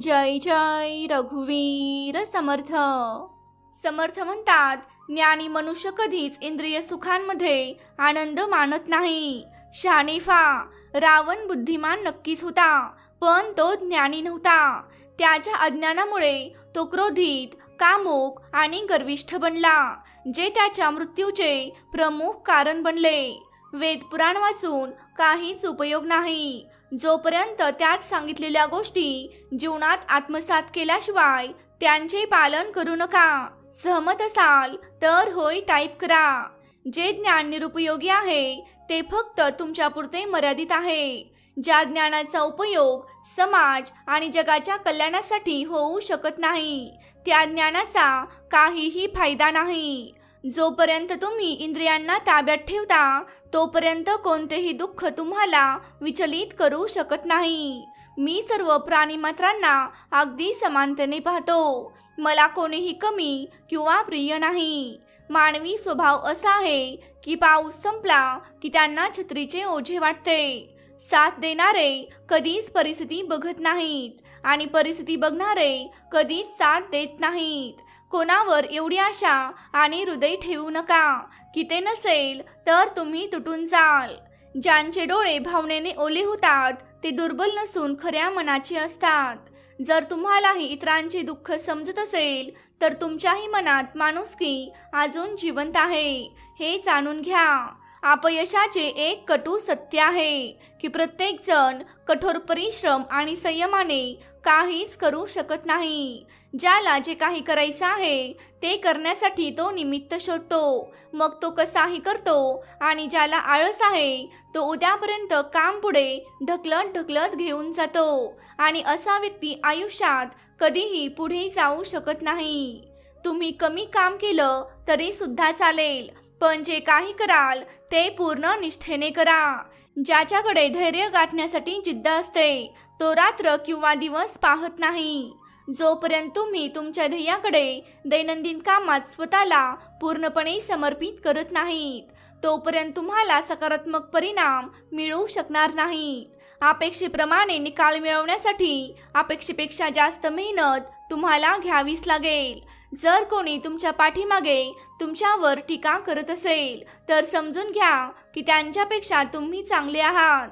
जय जय रघुवीर समर्थ. समर्थ म्हणतात ज्ञानी मनुष्य कधीच इंद्रिय सुखांमध्ये आनंद मानत नाही. शानिफा रावण बुद्धिमान नक्कीच होता पण तो ज्ञानी नव्हता. त्याच्या अज्ञानामुळे तो क्रोधित कामुक आणि गर्विष्ठ बनला जे त्याच्या मृत्यूचे प्रमुख कारण बनले. वेद पुराण वाचून काहीच उपयोग नाही. जोपर्यंत त्यात सांगितलेल्या गोष्टी जीवनात आत्मसात केल्याशिवाय त्यांचे पालन करू नका. सहमत असाल तर होय टाईप करा. जे ज्ञान निरुपयोगी आहे ते फक्त तुमच्यापुरते मर्यादित आहे. ज्या ज्ञानाचा उपयोग समाज आणि जगाच्या कल्याणासाठी होऊ शकत नाही त्या ज्ञानाचा काहीही फायदा नाही. जोपर्यंत तुम्ही इंद्रियांना ताब्यात ठेवता तोपर्यंत कोणतेही दुःख तुम्हाला विचलित करू शकत नाही. मी सर्व प्राणीमात्रांना अगदी समानतेने पाहतो. मला कोणीही कमी किंवा प्रिय नाही. मानवी स्वभाव असा आहे की पाऊस संपला की त्यांना छत्रीचे ओझे वाटते. साथ देणारे कधीच परिस्थिती बघत नाहीत आणि परिस्थिती बघणारे कधीच साथ देत नाहीत. कोणावर एवढी आशा आणि हृदय ठेवू नका. की ते नसेल तर तुम्ही तुटून जाल. ज्यांचे डोळे भावनेने ओले होतात ते दुर्बल नसून खऱ्या मनाचे असतात. जर तुम्हालाही इतरांचे दुःख समजत असेल तर तुमच्याही मनात माणुसकी अजून जिवंत आहे हे जाणून घ्या. अपयशाचे एक कटू सत्य आहे की प्रत्येक जण कठोर परिश्रम आणि संयमाने काहीच करू शकत नाही. ज्याला जे काही करायचं आहे ते करण्यासाठी तो निमित्त शोधतो. मग तो कसाही करतो आणि ज्याला आळस आहे तो उद्यापर्यंत काम पुढे ढकलत ढकलत घेऊन जातो आणि असा व्यक्ती आयुष्यात कधीही पुढे जाऊ शकत नाही. तुम्ही कमी काम केलं तरी सुद्धा चालेल. पण जे काही कराल ते पूर्ण निष्ठेने करा. ज्याच्याकडे धैर्य गाठण्यासाठी जिद्द असते तो रात्र किंवा दिवस पाहत नाही. जोपर्यंत तुम्ही तुमच्या ध्येयाकडे दैनंदिन कामात स्वतःला पूर्णपणे समर्पित करत नाहीत तोपर्यंत तुम्हाला सकारात्मक परिणाम मिळू शकणार नाहीत. अपेक्षेप्रमाणे निकाल मिळवण्यासाठी अपेक्षेपेक्षा जास्त मेहनत तुम्हाला घ्यावीच लागेल. जर कोणी तुमच्या पाठीमागे तुमच्यावर टीका करत असेल तर समजून घ्या की त्यांच्यापेक्षा तुम्ही चांगले आहात.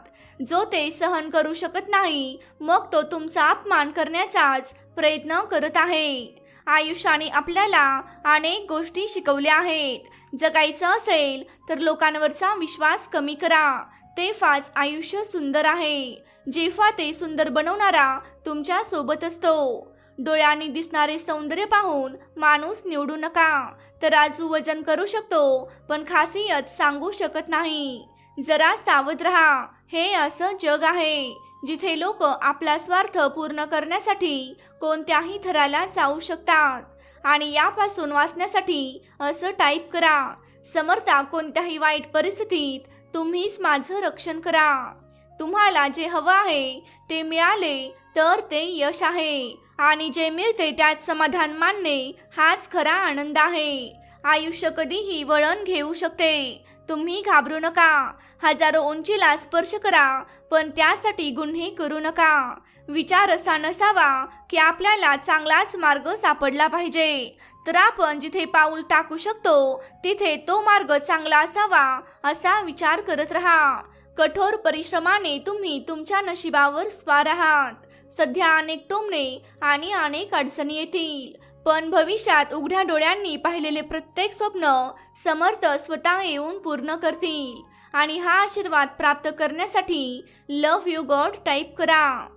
जो ते सहन करू शकत नाही मग तो तुमचा अपमान करण्याचाच प्रयत्न करत आहे. आयुष्याने आपल्याला अनेक गोष्टी शिकवल्या आहेत. जगायचं असेल तर लोकांवरचा विश्वास कमी करा. ते फाच आयुष्य सुंदर आहे. जेव्हा ते सुंदर बनवणारा तुमच्यासोबत असतो. डोळ्यांनी दिसणारे सौंदर्य पाहून माणूस निवडू नका. तर आजू वजन करू शकतो पण खासियत सांगू शकत नाही. जरा सावध राहा. हे असं जग आहे जिथे लोक आपला स्वार्थ पूर्ण करण्यासाठी कोणत्याही थराला जाऊ शकतात आणि यापासून वाचण्यासाठी असं टाईप करा. समर्था कोणत्याही वाईट परिस्थितीत तुम्हीच माझं रक्षण करा. तुम्हाला जे हवं आहे ते मिळाले तर ते यश आहे. आणि जे मिळते त्यात समाधान मानणे हाच खरा आनंद आहे. आयुष्य कधीही वळण घेऊ शकते. तुम्ही घाबरू नका. हजारो उंचीला स्पर्श करा पण त्यासाठी गुन्हे करू नका. विचार असा नसावा की आपल्याला चांगलाच मार्ग सापडला पाहिजे. तर आपण जिथे पाऊल टाकू शकतो तिथे तो मार्ग चांगला असावा असा विचार करत राहा. कठोर परिश्रमाने तुम्ही तुमच्या नशिबावर स्वार आहात. सध्या अनेक टोमणे आणि अनेक अडचणी येतील. पण भविष्यात उघड्या डोळ्यांनी पाहिलेले प्रत्येक स्वप्न समर्थ स्वतः येऊन पूर्ण करतील. आणि हा आशीर्वाद प्राप्त करण्यासाठी लव यू गॉड टाईप करा.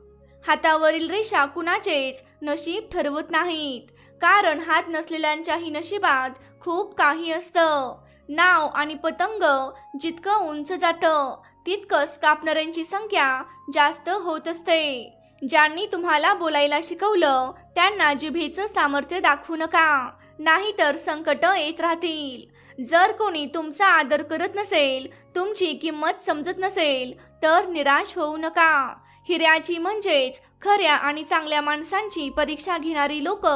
हातावरील रेषा कुणाचेच नशीब ठरवत नाहीत. कारण हात नसलेल्यांच्याही नशिबात खूप काही असतं. नाव आणि पतंग जितकं उंच जातं तितकंच कापणाऱ्यांची संख्या जास्त होत असते. ज्यांनी तुम्हाला बोलायला शिकवलं त्यांना जिभेचं सामर्थ्य दाखवू नका नाहीतर संकट येत राहतील. जर कोणी तुमचा आदर करत नसेल तुमची किंमत समजत नसेल तर निराश होऊ नका. हिऱ्याची म्हणजेच खऱ्या आणि चांगल्या माणसांची परीक्षा घेणारी लोक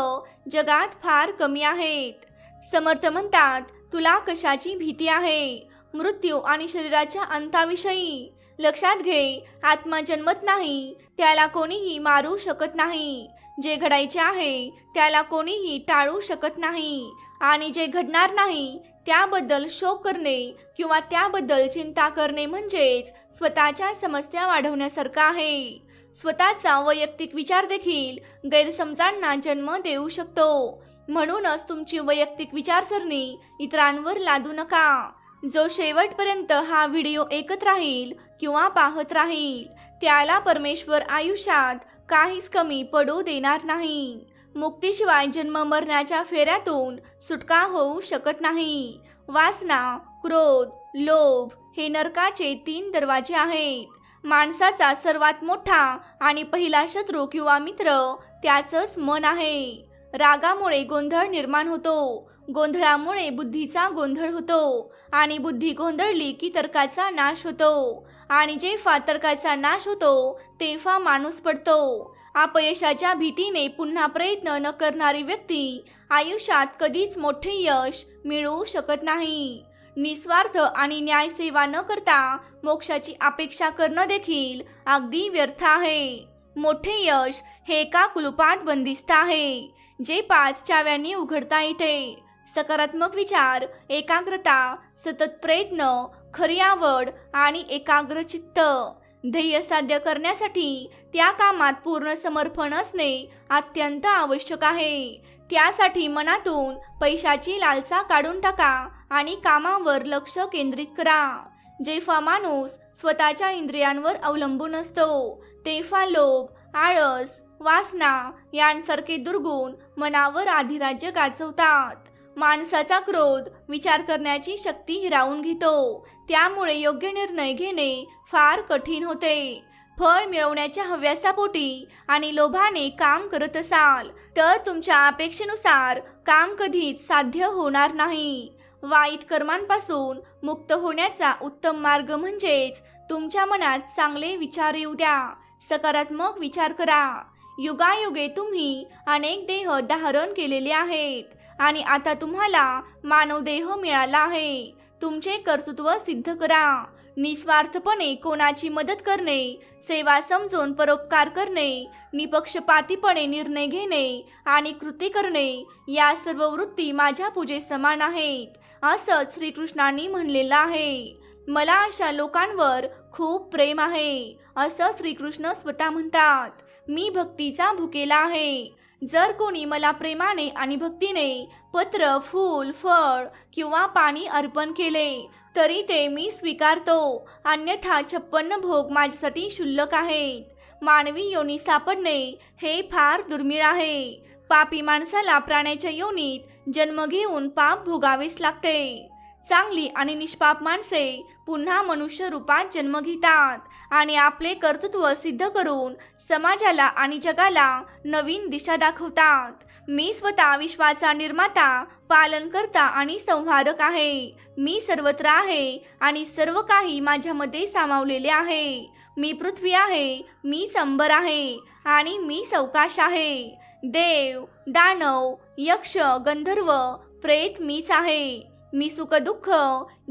जगात फार कमी आहेत. समर्थ म्हणतात तुला कशाची भीती आहे? मृत्यू आणि शरीराच्या अंताविषयी. लक्षात घे आत्मा जन्मत नाही त्याला कोणीही मारू शकत नाही. जे घडायचे आहे त्याला कोणीही टाळू शकत नाही. आणि जे घडणार नाही त्याबद्दल शोक करणे किंवा त्याबद्दल चिंता करणे म्हणजेच स्वतःच्या समस्या वाढवण्यासारखं आहे. स्वतःचा वैयक्तिक विचार देखील गैरसमजांना जन्म देऊ शकतो. म्हणूनच तुमची वैयक्तिक विचारसरणी इतरांवर लादू नका. जो शेवटपर्यंत हा व्हिडिओ ऐकत राहील किंवा पाहत राहील. त्याला परमेश्वर आयुष्यात काहीच कमी पडू देणार नाही. मुक्तीशिवाय जन्म मरण्याच्या फेऱ्यातून सुटका होऊ शकत नाही. वासना क्रोध लोभ हे नरकाचे तीन दरवाजे आहेत. माणसाचा सर्वात मोठा आणि पहिला शत्रू किंवा मित्र त्याचंच मन आहे. रागामुळे गोंधळ निर्माण होतो. गोंधळामुळे बुद्धीचा गोंधळ होतो आणि बुद्धी गोंधळली की तर्काचा नाश होतो. आणि जेव्हा तर्काचा नाश होतो तेव्हा माणूस पडतो. अपयशाच्या भीतीने पुन्हा प्रयत्न न करणारी व्यक्ती आयुष्यात कधीच मोठे यश मिळवू शकत नाही. निस्वार्थ आणि न्यायसेवा न करता मोक्षाची अपेक्षा करणं देखील अगदी व्यर्थ आहे. मोठे यश हे एका कुलुपात बंदिस्त आहे जे पाच चाव्यांनी उघडता येते. सकारात्मक विचार एकाग्रता सतत प्रयत्न खरी आवड आणि एकाग्र चित्त ध्येय साध्य करण्यासाठी त्या कामात पूर्ण समर्पण असणे अत्यंत आवश्यक आहे. त्यासाठी मनातून पैशाची लालसा काढून टाका आणि कामावर लक्ष केंद्रित करा. जेव्हा माणूस स्वतःच्या इंद्रियांवर अवलंबून असतो तेव्हा लोभ आळस वासना यांसारखे दुर्गुण मनावर अधिराज्य गाजवतात. माणसाचा क्रोध विचार करण्याची शक्ती हिरावून घेतो. त्यामुळे योग्य निर्णय घेणे फार कठीण होते. फळ मिळवण्याच्या हव्यासापोटी आणि लोभाने काम करत असाल तर तुमच्या अपेक्षेनुसार काम कधीच साध्य होणार नाही. वाईट कर्मांपासून मुक्त होण्याचा उत्तम मार्ग म्हणजेच तुमच्या मनात चांगले विचार येऊ द्या. सकारात्मक विचार करा. युगायुगे तुम्ही अनेक देह धारण केलेले आहेत. आणि आता तुम्हाला मानव देह मिळाला आहे. तुमचे कर्तृत्व सिद्ध करा. निस्वार्थपणे कोणाची मदत करणे सेवा समजून परोपकार करणे निपक्षपातीपणे निर्णय घेणे आणि कृती करणे या सर्व वृत्ती माझ्या पूजे समान आहेत असं श्रीकृष्णांनी म्हणलेलं आहे. मला अशा लोकांवर खूप प्रेम आहे असं श्रीकृष्ण स्वतः म्हणतात. मी भक्तीचा भुकेला आहे जर कोणी मला प्रेमाने आणि भक्तीने पत्र फूल फळ किंवा पाणी अर्पण केले तरी ते मी स्वीकारतो. अन्यथा छप्पन्न भोग माझ्यासाठी क्षुल्लक आहेत. मानवी योनी सापडणे हे फार दुर्मिळ आहे. पापी माणसाला प्राण्याच्या योनीत जन्म घेऊन पाप भोगावेच लागते. चांगली आणि निष्पाप माणसे पुन्हा मनुष्य रूपात जन्म घेतात आणि आपले कर्तृत्व सिद्ध करून समाजाला आणि जगाला नवीन दिशा दाखवतात. मी स्वतः विश्वाचा निर्माता पालनकर्ता आणि संहारक आहे. मी सर्वत्र आहे आणि सर्व काही माझ्यामध्ये सामावलेले आहे. मी पृथ्वी आहे मी संबर आहे आणि मी सवकाश आहे. देव दानव यक्ष गंधर्व प्रेत मीच आहे. मी सुखदुःख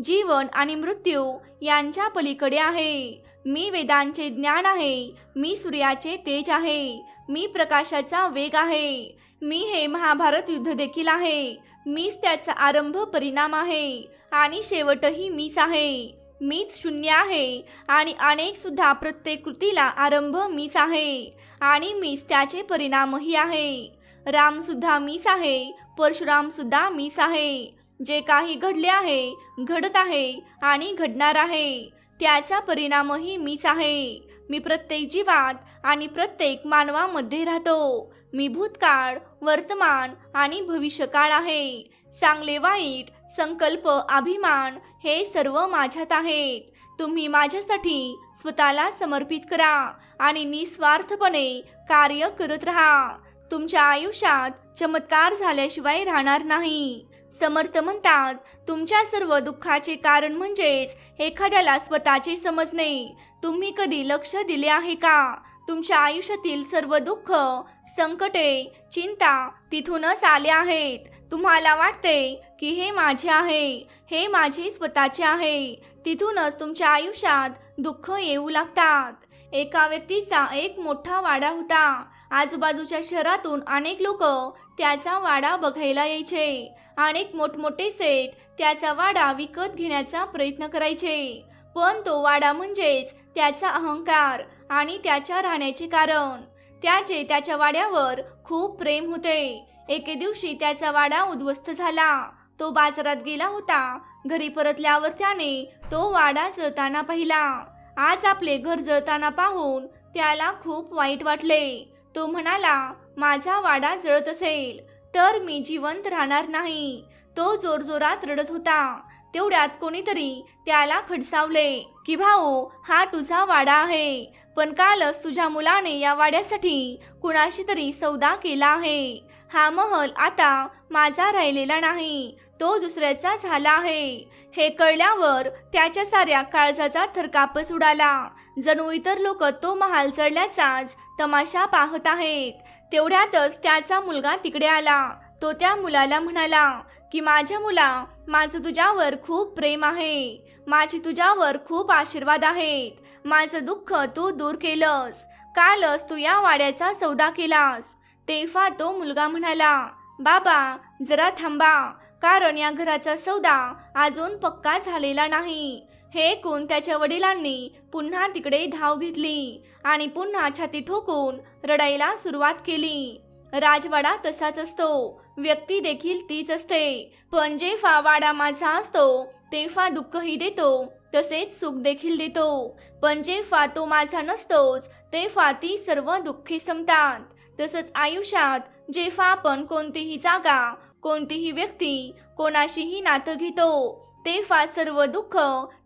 जीवन आणि मृत्यू यांच्या पलीकडे आहे. मी वेदांचे ज्ञान आहे. मी सूर्याचे तेज आहे. मी प्रकाशाचा वेग आहे. मी हे महाभारत युद्ध देखील आहे. मीच त्याचा आरंभ परिणाम आहे. आणि शेवटही मीच आहे. मीच शून्य आहे. आणि अनेक सुद्धा प्रत्येक कृतीला आरंभ मीच आहे. आणि मीच त्याचे परिणामही आहे. रामसुद्धा मीच आहे. परशुरामसुद्धा मीच आहे. जे काही घडले आहे घडत आहे आणि घडणार आहे त्याचा परिणामही मीच आहे. मी प्रत्येक जीवात आणि प्रत्येक मानवामध्ये राहतो. मी भूतकाळ वर्तमान आणि भविष्यकाळ आहे. चांगले वाईट संकल्प अभिमान हे सर्व माझ्यात आहेत. तुम्ही माझ्यासाठी स्वतःला समर्पित करा आणि निस्वार्थपणे कार्य करत राहा. तुमच्या आयुष्यात चमत्कार झाल्याशिवाय राहणार नाही. समर्थ म्हणतात तुमच्या सर्व दुःखाचे कारण म्हणजेच एखाद्याला स्वतःचे समजणे. तुम्ही कधी लक्ष दिले आहे का? तुमच्या आयुष्यातील सर्व दुःख संकटे चिंता तिथूनच आले आहेत. तुम्हाला वाटते की हे माझे आहे हे माझे स्वतःचे आहे. तिथूनच तुमच्या आयुष्यात दुःख येऊ लागतात. एका व्यक्तीचा एक मोठा वाडा होता. आजूबाजूच्या शहरातून अनेक लोक त्याचा वाडा बघायला यायचे. अनेक मोठमोठे सेट त्याचा वाडा विकत घेण्याचा प्रयत्न करायचे. पण तो वाडा म्हणजेच त्याचा अहंकार आणि त्याच्या राहण्याचे कारण. त्याचे त्याच्या वाड्यावर खूप प्रेम होते. एके दिवशी त्याचा वाडा उद्ध्वस्त झाला. तो बाजारात गेला होता. घरी परतल्यावर त्याने तो वाडा जळताना पाहिला. आज आपले घर जळताना पाहून त्याला खूप वाईट वाटले. तो म्हणाला माझा वाडा जळत असेल. तर मी जिवंत राहणार नाही. तो जोरजोरात रडत होता. तेवढ्यात कोणीतरी त्याला खडसावले की भाऊ हा तुझा वाडा आहे. पण कालच तुझ्या मुलाने या वाड्यासाठी कुणाशी तरी सौदा केला आहे. हा महल आता माझा राहिलेला नाही. तो दुसऱ्याचा झाला आहे. हे कळल्यावर त्याच्या साऱ्या काळजाचा थरकापच उडाला. जणू इतर लोक तो महाल चढल्याचाच तमाशा पाहत आहेत. तेवढ्यातच त्याचा मुलगा तिकडे आला. तो त्या मुलाला म्हणाला की माझ्या मुला माझं तुझ्यावर खूप प्रेम आहे. माझे तुझ्यावर खूप आशीर्वाद आहेत. माझं दुःख तू दूर केलंस. कालच तू या वाड्याचा सौदा केलास. तेव्हा तो मुलगा म्हणाला बाबा जरा थांबा. कारण या घराचा सौदा अजून पक्का झालेला नाही. हे ऐकून त्याच्या वडिलांनी पुन्हा तिकडे धाव घेतली आणि पुन्हा छाती ठोकून रडायला सुरुवात केली. राजवाडा तसाच असतो व्यक्ती देखील तीच असते. पण जेव्हा वाडा माझा असतो तेव्हा दुःखही देतो तसेच सुख देखील देतो. पण जेव्हा तो माझा नसतोच तेव्हा ती सर्व दुःखी संपतात. तसंच आयुष्यात जेव्हा आपण कोणतीही जागा कोणतीही व्यक्ती कोणाशीही नातं घेतो ते फार सर्व दुःख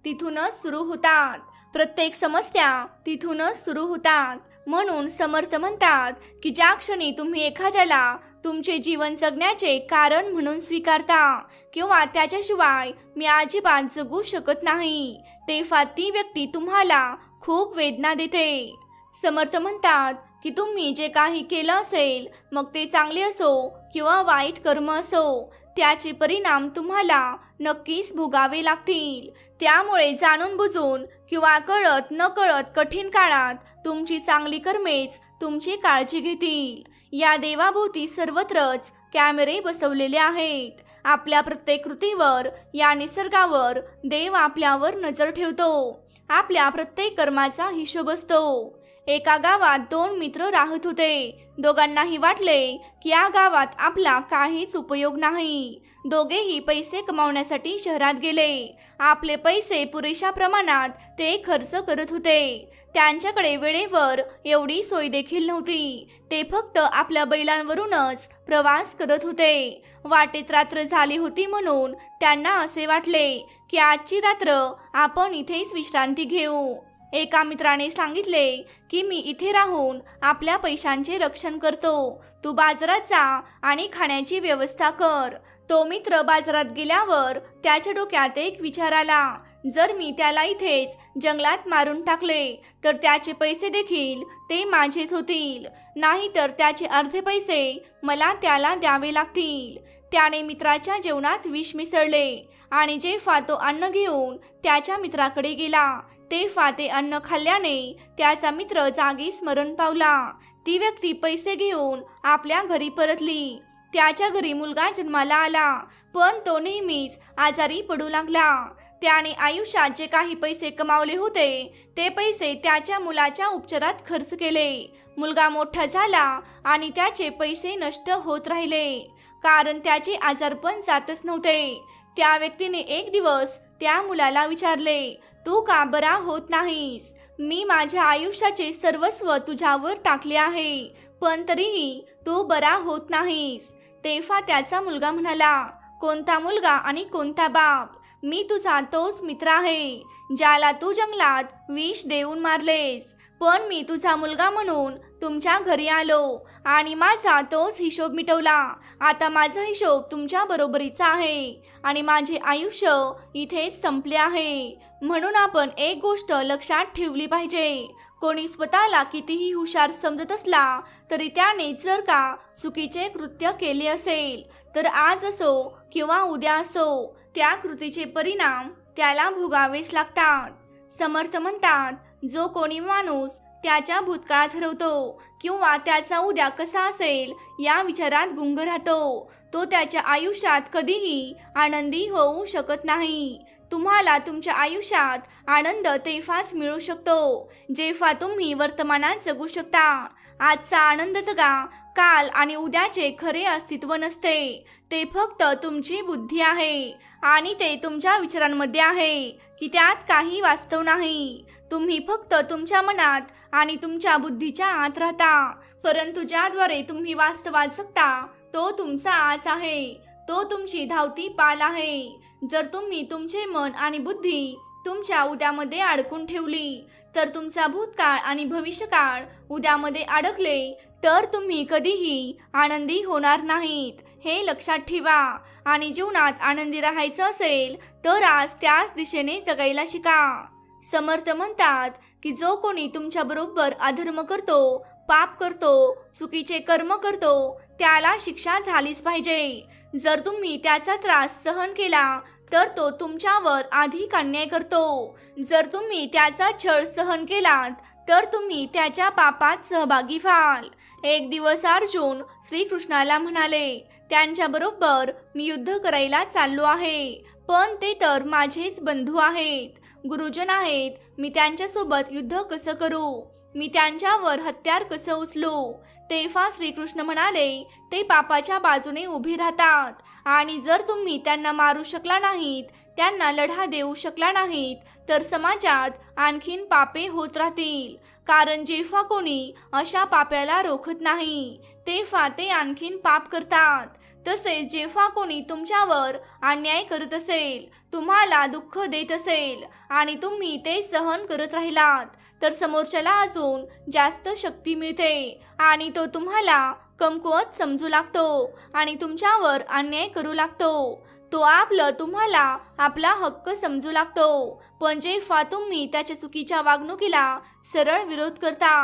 तिथूनच सुरू होतात. प्रत्येक समस्या तिथूनच सुरू होतात. म्हणून समर्थ म्हणतात की ज्या क्षणी तुम्ही एखाद्याला तुमचे जीवन जगण्याचे कारण म्हणून स्वीकारता किंवा त्याच्याशिवाय मी अजिबात जगू शकत नाही तेव्हा ती व्यक्ती तुम्हाला खूप वेदना देते. समर्थ म्हणतात की तुम्ही जे काही केलं असेल मग ते चांगले असो किंवा वाईट कर्म असो त्याचे परिणाम तुम्हाला नक्कीच भोगावे लागतील. त्यामुळे जाणून बुजून किंवा कळत न कळत कठीण काळात तुमची चांगली कर्मेच तुमची काळजी घेतील. या देवाभोवती सर्वत्रच कॅमेरे बसवलेले आहेत. आपल्या प्रत्येक कृतीवर या निसर्गावर देव आपल्यावर नजर ठेवतो. आपल्या प्रत्येक कर्माचा हिशोब असतो. एका गावात दोन मित्र राहत होते. दोघांनाही वाटले की या गावात आपला काहीच उपयोग नाही. दोघेही पैसे कमावण्यासाठी शहरात गेले. आपले पैसे पुरेशा प्रमाणात ते खर्च करत होते. त्यांच्याकडे वेळेवर एवढी सोय देखील नव्हती. ते फक्त आपल्या बैलांवरूनच प्रवास करत होते. वाटेत रात्र झाली होती म्हणून त्यांना असे वाटले की आजची रात्र आपण इथेच विश्रांती घेऊ. एका मित्राने सांगितले की मी इथे राहून आपल्या पैशांचे रक्षण करतो. तू बाजारात जा आणि खाण्याची व्यवस्था कर. तो मित्र बाजारात गेल्यावर त्याच्या डोक्यात एक विचार आला. जर मी त्याला इथेच जंगलात मारून टाकले तर त्याचे पैसे देखील ते माझेच होतील. नाहीतर त्याचे अर्धे पैसे मला त्याला द्यावे लागतील. त्याने मित्राच्या जेवणात विष मिसळले आणि जे तो अन्न घेऊन त्याच्या मित्राकडे गेला. ते फाते अन्न खाल्ल्याने त्याचा मित्र जागी स्मरण पावला. ती व्यक्ती पैसे घेऊन आपल्या घरी परतली. त्याच्या घरी मुलगा जन्माला आला पण तो नेहमीच आजारी पडू लागला. त्याने आयुष्यात जे काही पैसे कमावले होते ते पैसे त्याच्या मुलाच्या उपचारात खर्च केले. मुलगा मोठा झाला आणि त्याचे पैसे नष्ट होत राहिले. कारण त्याचे आजारपण जातच नव्हते. त्या व्यक्तीने एक दिवस त्या मुलाला विचारले तू का बरा होत नाहीस? मी माझ्या आयुष्याचे सर्वस्व तुझ्यावर टाकले आहे. पण तरीही तू बरा होत नाहीस. तेव्हा त्याचा मुलगा म्हणाला कोणता मुलगा आणि कोणता बाप? मी तुझा तोच मित्र आहे ज्याला तू जंगलात विष देऊन मारलेस. पण मी तुझा मुलगा म्हणून तुमच्या घरी आलो आणि माझा तोच हिशोब मिटवला. आता माझा हिशोब तुमच्या बरोबरीचा आहे आणि माझे आयुष्य इथेच संपले आहे. म्हणून आपण एक गोष्ट लक्षात ठेवली पाहिजे. कोणी स्वतःला कितीही हुशार समजत असला तरी त्याने जर का चुकीचे कृत्य केले असेल तर आज असो किंवा उद्या असो त्या कृतीचे परिणाम त्याला भोगावेच लागतात. समर्थ म्हणतात जो कोणी माणूस त्याच्या भूतकाळात ठरवतो किंवा त्याचा उद्या कसा असेल या विचारात गुंग राहतो. तो त्याच्या आयुष्यात कधीही आनंदी होऊ शकत नाही. तुम्हाला तुमच्या आयुष्यात आनंद तेव्हाच मिळू शकतो जेव्हा तुम्ही वर्तमानात जगू शकता. आजचा आनंद जगा काल आणि उद्याचे खरे अस्तित्व नसते. ते फक्त तुमची बुद्धी आहे आणि ते तुमच्या विचारांमध्ये आहे की त्यात काही वास्तव नाही. तुम्ही फक्त तुमच्या मनात आणि तुमच्या बुद्धीच्या आत राहता. परंतु ज्याद्वारे तुम्ही वास्तवात जगता तो तुमचा आस आहे. तो तुमची धावती पाल आहे. जर तुम्ही तुमचे मन आणि बुद्धी तुमच्या उद्यामध्ये अडकून ठेवली तर तुमचा भूतकाळ आणि भविष्यकाळ उद्यामध्ये अडकले तर तुम्ही कधीही आनंदी होणार नाहीत. हे लक्षात ठेवा. आणि जीवनात आनंदी राहायचं असेल तर आज त्याच दिशेने जगायला शिका. समर्थ म्हणतात की जो कोणी तुमच्या बरोबर अधर्म करतो पाप करतो चुकीचे कर्म करतो त्याला शिक्षा झालीच पाहिजे. जर तुम्ही त्याचा त्रास सहन केला तर तो तुमच्यावर अधिक अन्याय करतो. जर तुम्ही त्याचा छळ सहन केलात तर तुम्ही त्याच्या पापात सहभागी व्हाल. एक दिवस अर्जुन श्रीकृष्णाला म्हणाले त्यांच्या बरोबर मी युद्ध करायला चाललो आहे पण ते तर माझेच बंधू आहेत. गुरुजन आहेत मी त्यांच्यासोबत युद्ध कसं करू? मी त्यांच्यावर हत्यार कसं उचलू? तेव्हा श्रीकृष्ण म्हणाले ते पापाच्या बाजूने उभे राहतात. आणि जर तुम्ही त्यांना मारू शकला नाहीत त्यांना लढा देऊ शकला नाहीत तर समाजात आणखीन पापे होत राहतील. कारण जेव्हा कोणी अशा पाप्याला रोखत नाही तेव्हा ते आणखीन पाप करतात. तसेच जेव्हा कोणी तुमच्यावर अन्याय करत असेल तुम्हाला दुःख देत असेल आणि तुम्ही ते सहन करत राहिलात तर समोरच्याला अजून जास्त शक्ती मिळते आणि तो तुम्हाला कमकुवत समजू लागतो आणि तुमच्यावर अन्याय करू लागतो. तो आपलं तुम्हाला आपला हक्क समजू लागतो. पण जेव्हा तुम्ही त्याच्या चुकीच्या वागणुकीला सरळ विरोध करता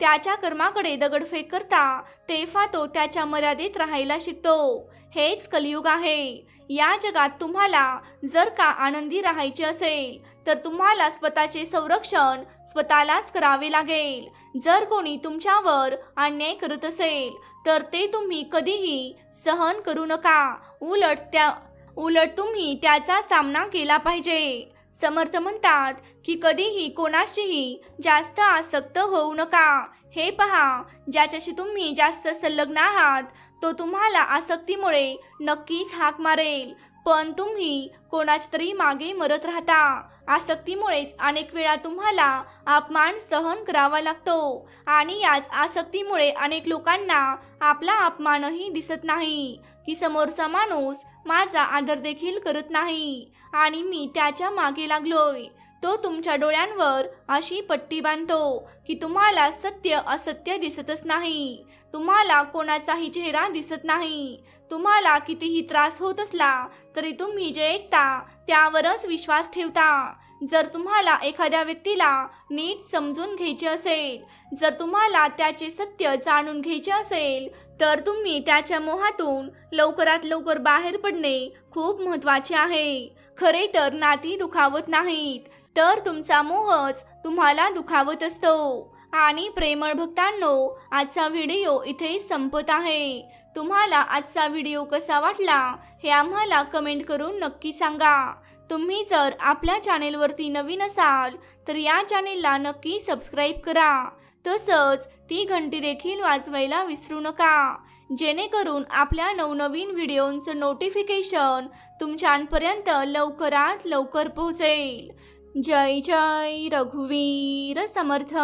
त्याच्या कर्माकडे दगडफेक करता तेव्हा तो त्याच्या मर्यादेत राहायला शिकतो. हेच कलियुग आहे. या जगात तुम्हाला जर का आनंदी राहायचे असेल तर तुम्हाला स्वतःचे संरक्षण स्वतःलाच करावे लागेल. जर कोणी तुमच्यावर अन्याय करत असेल तर ते तुम्ही कधीही सहन करू नका. उलट त्या उलट तुम्ही त्याचा सामना केला पाहिजे. समर्थ म्हणतात की कधीही कोणाशीही जास्त आसक्त होऊ नका. हे पहा ज्याच्याशी तुम्ही जास्त संलग्न आहात तो तुम्हाला आसक्तीमुळे नक्कीच हाक मारेल. पण तुम्ही कोणाच्या तरी मागे मरत राहता. आसक्तीमुळेच अनेक वेळा तुम्हाला अपमान सहन करावा लागतो. आणि याच आसक्तीमुळे अनेक लोकांना आपला अपमानही दिसत नाही. की समोरचा माणूस माझा आदर देखील करत नाही. आणि मी त्याच्यामागे लागलोय. तो तुमच्या डोळ्यांवर अशी पट्टी बांधतो की तुम्हाला सत्य असत्य दिसतच नाही. तुम्हाला कोणाचाही चेहरा दिसत नाही. तुम्हाला कितीही त्रास होत असला तरी तुम्ही जे ऐकता त्यावरच विश्वास ठेवता. जर तुम्हाला एखाद्या व्यक्तीला नीट समजून घ्यायचे असेल जर तुम्हाला त्याचे सत्य जाणून घ्यायचे असेल तर तुम्ही त्याच्या मोहातून लवकरात लवकर बाहेर पडणे खूप महत्त्वाचे आहे. खरे तर नाती दुखावत नाहीत तर तुमचा मोहच तुम्हाला दुखावत असतो. आणि प्रेमळ भक्तांनो आजचा व्हिडिओ इथे संपत आहे. तुम्हाला आजचा व्हिडिओ कसा वाटला हे आम्हाला कमेंट करून नक्की सांगा. तुम्ही जर आपल्या चॅनेलवरती नवीन असाल तर या चॅनेलला नक्की सबस्क्राईब करा. तसंच ती घंटी देखील वाजवायला विसरू नका. जेणेकरून आपल्या नवनवीन व्हिडिओंचं नोटिफिकेशन तुमच्यापर्यंत लवकरात लवकर पोहोचेल. जय जय रघुवीर समर्थ।